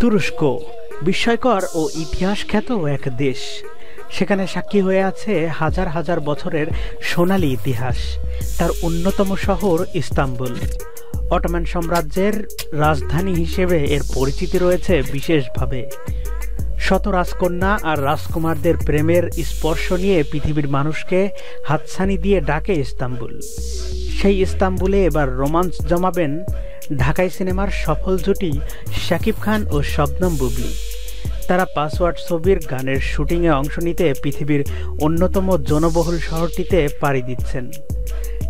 তুরস্ক, বিস্ময়কর ও ইতিহাস খ্যাত এক দেশ। সেখানে সাক্ষী হয়ে আছে হাজার হাজার বছরের সোনালী ইতিহাস, তার অন্যতম শহর ইস্তাম্বুল। অটোম্যান সাম্রাজ্যের রাজধানী হিসেবে এর পরিচিতি রয়েছে বিশেষভাবে। শত রাজকন্যা আর রাজকুমারদের প্রেমের স্পর্শ নিয়ে পৃথিবীর মানুষকে হাতছানি দিয়ে ডাকে ইস্তাম্বুল। সেই ইস্তাম্বুলে এবার রোমান্স জমাবেন ঢাকাই সিনেমার সফল জুটি শাকিব খান ও শবনম বুবলি। তারা পাসওয়ার্ড ছবির গানের শুটিংয়ে অংশ নিতে পৃথিবীর অন্যতম জনবহুল শহরটিতে পাড়ি দিচ্ছেন।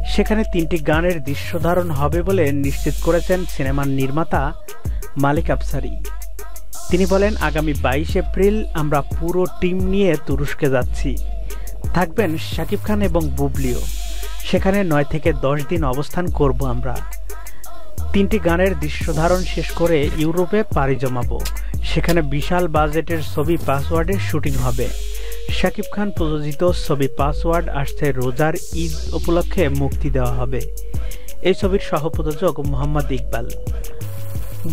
সেখানে তিনটি গানের দৃশ্যধারণ হবে বলে নিশ্চিত করেছেন সিনেমার নির্মাতা মালিক আফসারি। তিনি বলেন, আগামী বাইশ এপ্রিল আমরা পুরো টিম নিয়ে তুরস্কে যাচ্ছি। থাকবেন শাকিব খান এবং বুবলিও। সেখানে নয় থেকে দশ দিন অবস্থান করব আমরা। তিনটি গানের দৃশ্যধারণ শেষ করে ইউরোপে পাড়ি জমাবো। সেখানে বিশাল বাজেটের ছবি পাসওয়ার্ডের শুটিং হবে। শাকিব খান প্রযোজিত ছবি পাসওয়ার্ড আসছে রোজার ঈদ উপলক্ষে মুক্তি দেওয়া হবে। এই ছবির সহপ্রযোজক মোহাম্মদ ইকবাল।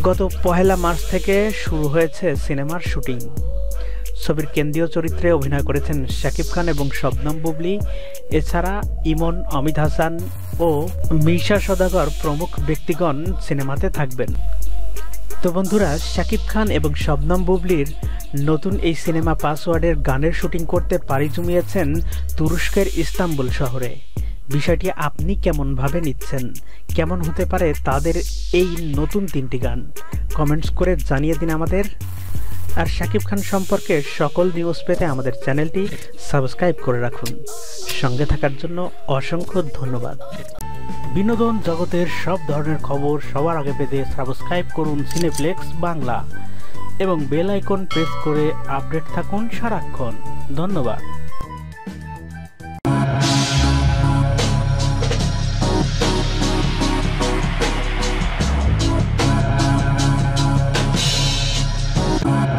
গত পহেলা মার্চ থেকে শুরু হয়েছে সিনেমার শুটিং। ছবির কেন্দ্রীয় চরিত্রে অভিনয় করেছেন শাকিব খান এবং শবনম বুবলি। এছাড়া ইমন, অমিত হাসান ও মিশা সদাগর প্রমুখ ব্যক্তিগণ সিনেমাতে থাকবেন। তো বন্ধুরা, শাকিব খান এবং শবনম বুবলির নতুন এই সিনেমা পাসওয়ার্ডের গানের শুটিং করতে পাড়ি জমিয়েছেন তুরস্কের ইস্তাম্বুল শহরে। বিষয়টি আপনি কেমনভাবে নিচ্ছেন? কেমন হতে পারে তাদের এই নতুন তিনটি গান? কমেন্টস করে জানিয়ে দিন আমাদের। আর শাকিব খান সম্পর্কে সকল নিউজ পেতে আমাদের চ্যানেলটি সাবস্ক্রাইব করে রাখুন। সঙ্গে থাকার জন্য অসংখ্য ধন্যবাদ। বিনোদন জগতের সব ধরনের খবর সবার আগে পেতে সাবস্ক্রাইব করুন সিনেপ্লেক্স বাংলা এবং বেল আইকন প্রেস করে আপডেট থাকুন সারাক্ষণ। ধন্যবাদ।